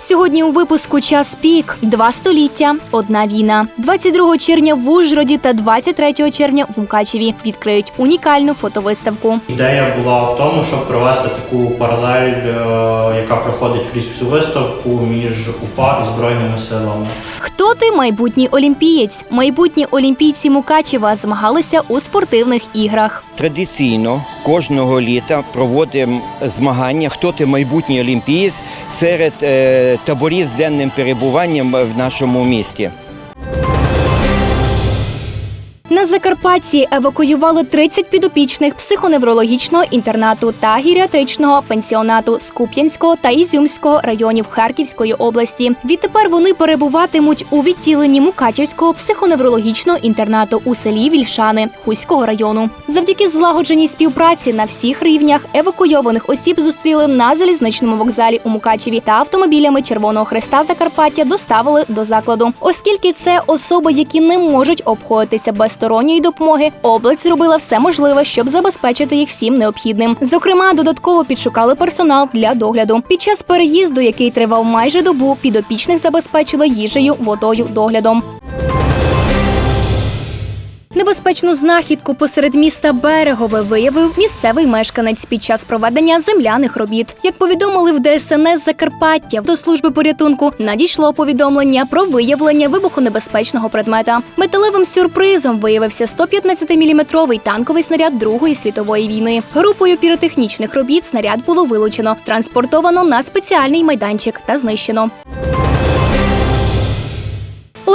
Сьогодні у випуску час пік, два століття, одна війна. 22 червня в Ужгороді та 23 червня в Мукачеві відкриють унікальну фотовиставку. Ідея була в тому, щоб провести таку паралель, е, яка проходить крізь всю виставку між УПА і Збройними силами. Хто ти майбутній олімпієць? Майбутні олімпійці Мукачева змагалися у спортивних іграх. Традиційно кожного літа проводимо змагання Хто ти майбутній олімпієць серед е, таборів з денним перебуванням в нашому місті. Закарпатті евакуювали 30 підопічних психоневрологічного інтернату та гіріатричного пенсіонату з Куп'янського та Ізюмського районів Харківської області. Відтепер вони перебуватимуть у відділенні Мукачівського психоневрологічного інтернату у селі Вільшани Хуського району. Завдяки злагодженій співпраці на всіх рівнях евакуйованих осіб зустріли на залізничному вокзалі у Мукачеві та автомобілями Червоного Хреста Закарпаття доставили до закладу. Оскільки це особи, які не можуть обходитися без сторонньої допомоги, область зробила все можливе, щоб забезпечити їх всім необхідним. Зокрема, додатково підшукали персонал для догляду. Під час переїзду, який тривав майже добу, підопічних забезпечили їжею, водою, доглядом. Небезпечну знахідку посеред міста Берегове виявив місцевий мешканець під час проведення земляних робіт. Як повідомили в ДСНС Закарпаття, до служби порятунку надійшло повідомлення про виявлення вибухонебезпечного предмета. Металевим сюрпризом виявився 115-мм танковий снаряд Другої світової війни. Групою піротехнічних робіт снаряд було вилучено, транспортовано на спеціальний майданчик та знищено.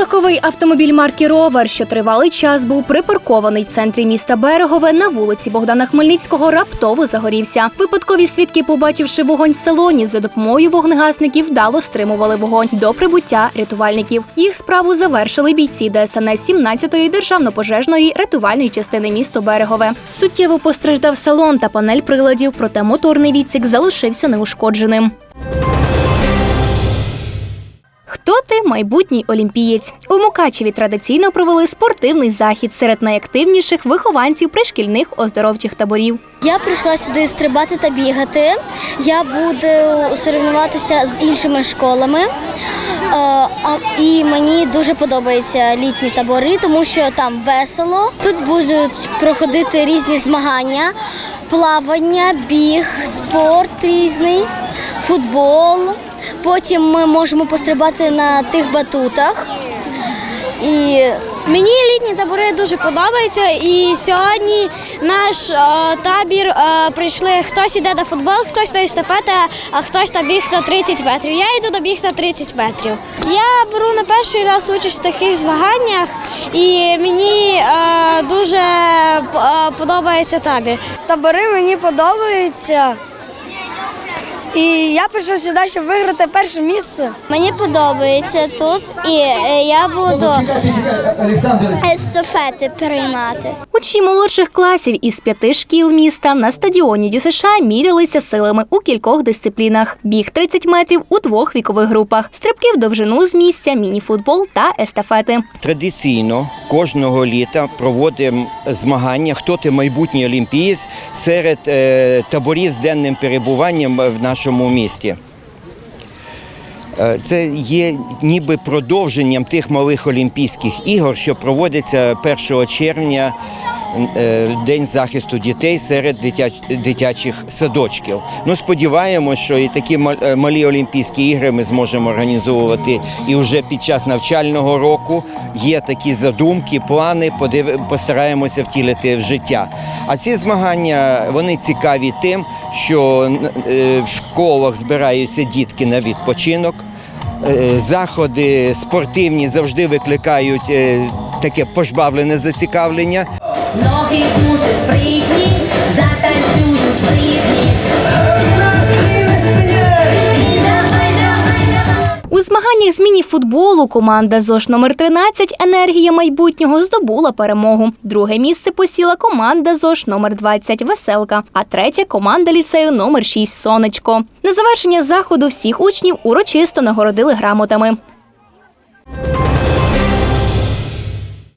Легковий автомобіль марки Ровер, що тривалий час був припаркований в центрі міста Берегове на вулиці Богдана Хмельницького, раптово загорівся. Випадкові свідки, побачивши вогонь в салоні, за допомогою вогнегасників вдало стримували вогонь до прибуття рятувальників. Їх справу завершили бійці ДСНС 17-ї державно-пожежної рятувальної частини місто Берегове. Суттєво постраждав салон та панель приладів, проте моторний відсік залишився неушкодженим. Майбутній олімпієць? У Мукачеві традиційно провели спортивний захід серед найактивніших вихованців пришкільних оздоровчих таборів. Я прийшла сюди стрибати та бігати. Я буду соревнуватися з іншими школами. Е, І мені дуже подобаються літні табори, тому що там весело. Тут будуть проходити різні змагання, плавання, біг, спорт різний, футбол. Потім ми можемо пострибати на тих батутах. І Мені літні табори дуже подобаються, і сьогодні наш е, табір е, прийшли. Хтось іде на футбол, хтось на естафети, а хтось на біг на 30 метрів. Я йду на біг на 30 метрів. Я беру на перший раз участь в таких змаганнях, і мені е, дуже е, подобається табір. Табори мені подобаються. І я прийшов сюди, щоб виграти перше місце. мені подобається тут, і е, я буду естафети приймати. Учні молодших класів із п'яти шкіл міста на стадіоні ДЮСШ мірялися силами у кількох дисциплінах: біг 30 метрів у двох вікових групах, стрибки в довжину з місця, мініфутбол та естафети. Традиційно кожного літа проводимо змагання Хто ти майбутній олімпієць серед е, таборів з денним перебуванням в нашому місті. Е, Це є ніби продовженням тих малих Олімпійських ігор, що проводяться 1 червня, День захисту дітей серед дитяч- дитячих садочків. Ну, сподіваємося, що і такі е, малі Олімпійські ігри ми зможемо організовувати і вже під час навчального року. Є такі задумки, плани, подив- постараємося втілити в життя. А ці змагання вони цікаві тим, що е, в школах збираються дітки на відпочинок. Е, Заходи спортивні завжди викликають е, таке пожбавлене зацікавлення. Ноги дуже спритні, затанцюють в ритмі. У змаганнях з міні-футболу команда ЗОШ номер 13 Енергія майбутнього здобула перемогу. Друге місце посіла команда ЗОШ номер 20 Веселка, а третя команда ліцею номер 6 Сонечко. На завершення заходу всіх учнів урочисто нагородили грамотами.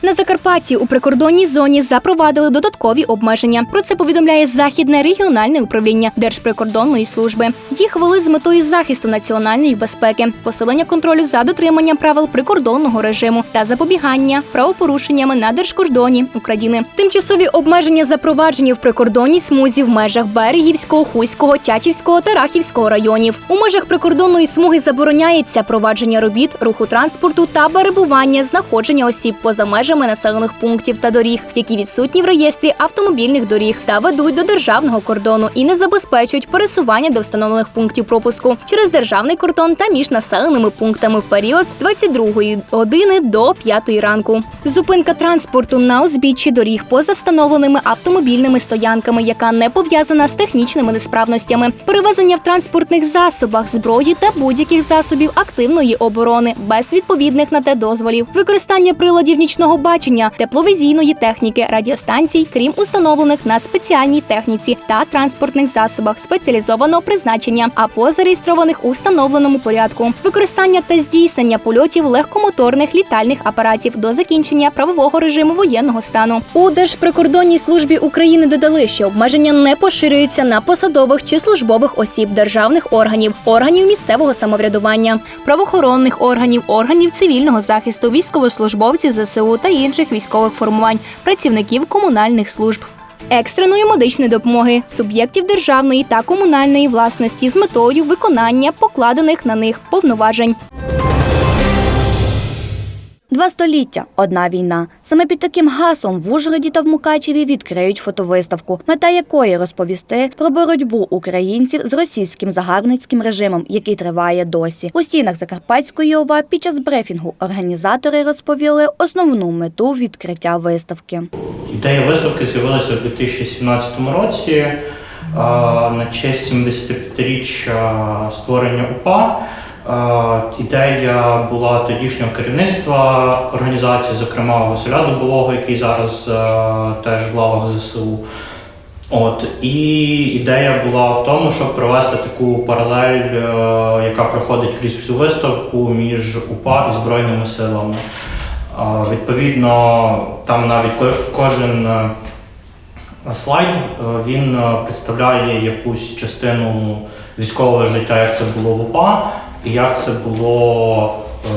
На Закарпатті у прикордонній зоні запровадили додаткові обмеження. Про це повідомляє західне регіональне управління Держприкордонної служби. Їх вели з метою захисту національної безпеки, посилення контролю за дотриманням правил прикордонного режиму та запобігання правопорушеннями на держкордоні України. Тимчасові обмеження запроваджені в прикордонній смузі в межах Берегівського, Хуського, Тячівського та Рахівського районів. У межах прикордонної смуги забороняється провадження робіт, руху транспорту та перебування, знаходження осіб поза межами населених пунктів та доріг, які відсутні в реєстрі автомобільних доріг та ведуть до державного кордону і не забезпечують пересування до встановлених пунктів пропуску через державний кордон та між населеними пунктами в період з 22 години до 5 ранку. Зупинка транспорту на узбіччі доріг поза встановленими автомобільними стоянками, яка не пов'язана з технічними несправностями, перевезення в транспортних засобах зброї та будь-яких засобів активної оборони без відповідних на те дозволів, використання приладів нічного бачення, тепловізійної техніки, радіостанцій, крім установлених на спеціальній техніці та транспортних засобах спеціалізованого призначення або зареєстрованих у встановленому порядку, використання та здійснення польотів легкомоторних літальних апаратів до закінчення правового режиму воєнного стану. У Держприкордонній службі України додали, що обмеження не поширюються на посадових чи службових осіб державних органів, органів місцевого самоврядування, правоохоронних органів, органів цивільного захисту, військовослужбовців ЗСУ та інших військових формувань, працівників комунальних служб. Екстреної медичної допомоги суб'єктів державної та комунальної власності з метою виконання покладених на них повноважень. Два століття одна війна. Саме під таким гаслом в Ужгороді та в Мукачеві відкриють фотовиставку, мета якої розповісти про боротьбу українців з російським загарбницьким режимом, який триває досі. У стінах Закарпатської ОВА під час брифінгу організатори розповіли основну мету відкриття виставки. Ідея виставки з'явилася у 2017 році на честь 75-річчя створення УПА. Е, Ідея була тодішнього керівництва організації, зокрема Василя Дубового, який зараз е, теж в лавах ЗСУ. От і ідея була в тому, щоб провести таку паралель, е, яка проходить крізь всю виставку між УПА і Збройними силами. Відповідно, там навіть кожен слайд він представляє якусь частину військового життя, як це було в УПА, як це було, е,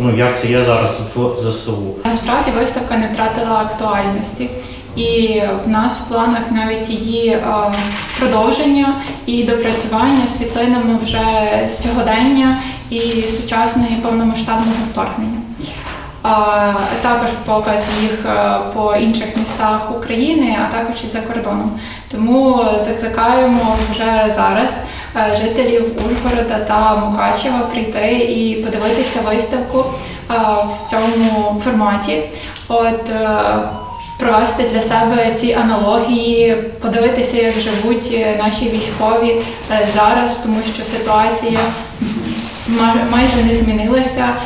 ну як це є зараз в ЗСУ. Насправді виставка не втратила актуальності, і в нас в планах навіть її е, продовження і допрацювання світлинами вже сьогодення і сучасної повномасштабного вторгнення. Також показ їх е, по інших містах України, а також і за кордоном. Тому закликаємо вже зараз е, жителів Ужгорода та Мукачева прийти і подивитися виставку е, в цьому форматі. От е, провести для себе ці аналогії, подивитися, як живуть е, наші військові е, зараз, тому що ситуація майже не змінилася.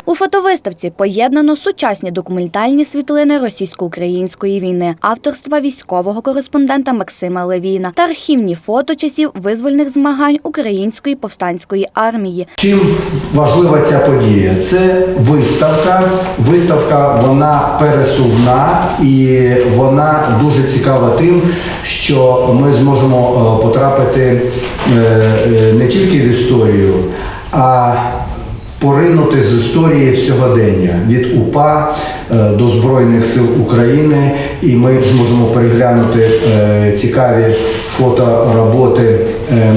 У фотовиставці поєднано сучасні документальні світлини російсько-української війни, авторства військового кореспондента Максима Левіна та архівні фото часів визвольних змагань української повстанської армії. Чим важлива ця подія? Це виставка. Виставка вона пересувна і вона дуже цікава тим, що ми зможемо е, потрапити е, е, не тільки в історію, а поринути з історії в сьогодення від УПА е, до Збройних сил України, і ми зможемо переглянути е, цікаві фотороботи роботи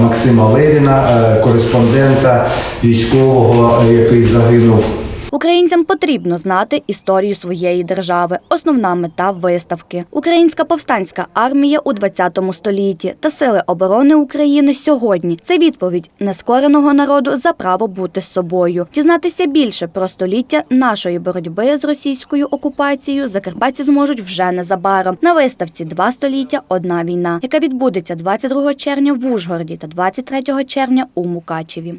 Максима Левіна, е, кореспондента військового, е, який загинув Українцям потрібно знати історію своєї держави. Основна мета виставки. Українська повстанська армія у 20 столітті та сили оборони України сьогодні. Це відповідь нескореного народу за право бути з собою. Дізнатися більше про століття нашої боротьби з російською окупацією закарпатці зможуть вже незабаром. На виставці Два століття одна війна, яка відбудеться 22 червня в Ужгороді та 23 червня у Мукачеві.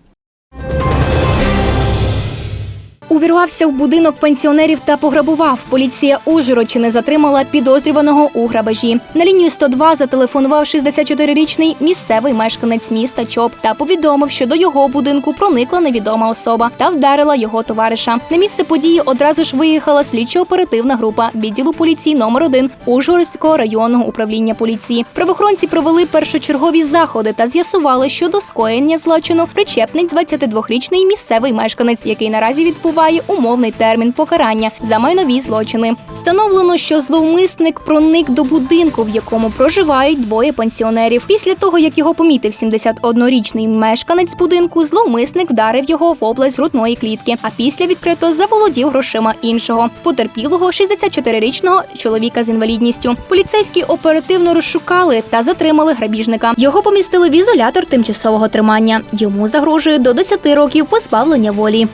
Увірвався в будинок пенсіонерів та пограбував. Поліція Ужгородщини затримала підозрюваного у грабежі. На лінію 102 зателефонував 64-річний місцевий мешканець міста Чоп та повідомив, що до його будинку проникла невідома особа та вдарила його товариша. На місце події одразу ж виїхала слідчо-оперативна група відділу поліції номер 1 Ужгородського районного управління поліції. Правоохоронці провели першочергові заходи та з'ясували, що до скоєння злочину причепний 22-річний місцевий мешканець, який наразі відбуває умовний термін покарання за майнові злочини. Встановлено, що зловмисник проник до будинку, в якому проживають двоє пенсіонерів. Після того, як його помітив 71-річний мешканець будинку, зловмисник вдарив його в область грудної клітки, а після відкрито заволодів грошима іншого потерпілого 64-річного чоловіка з інвалідністю. Поліцейські оперативно розшукали та затримали грабіжника. Його помістили в ізолятор тимчасового тримання. Йому загрожує до 10 років позбавлення волі.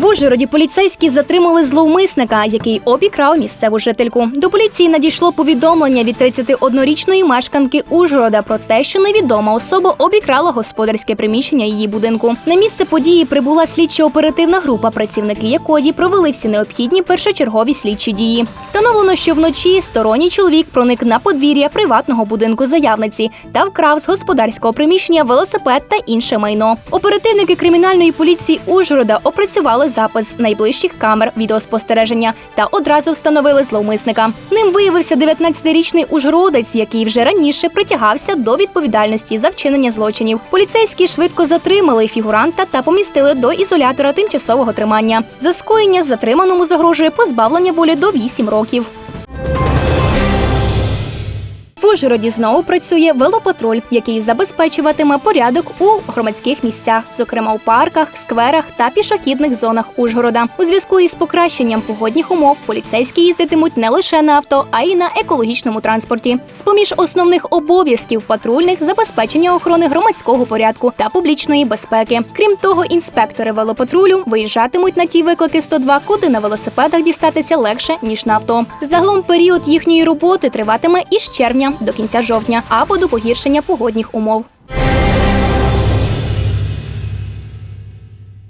В Ужгороді поліцейські затримали зловмисника, який обікрав місцеву жительку. До поліції надійшло повідомлення від 31-річної мешканки Ужгорода про те, що невідома особа обікрала господарське приміщення її будинку. На місце події прибула слідчо-оперативна група, працівники якої провели всі необхідні першочергові слідчі дії. Встановлено, що вночі сторонній чоловік проник на подвір'я приватного будинку заявниці та вкрав з господарського приміщення велосипед та інше майно. Оперативники кримінальної поліції Ужгорода опрацювали запис найближчих камер відеоспостереження та одразу встановили зловмисника. Ним виявився 19-річний ужгородець, який вже раніше притягався до відповідальності за вчинення злочинів. Поліцейські швидко затримали фігуранта та помістили до ізолятора тимчасового тримання. За скоєння затриманому загрожує позбавлення волі до 8 років. В Ужгороді знову працює велопатруль, який забезпечуватиме порядок у громадських місцях, зокрема у парках, скверах та пішохідних зонах Ужгорода. У зв'язку із покращенням погодних умов поліцейські їздитимуть не лише на авто, а й на екологічному транспорті. З поміж основних обов'язків патрульних забезпечення охорони громадського порядку та публічної безпеки. Крім того, інспектори велопатрулю виїжджатимуть на ті виклики 102, куди на велосипедах дістатися легше ніж на авто. Загалом період їхньої роботи триватиме із червня до кінця жовтня або до погіршення погодних умов.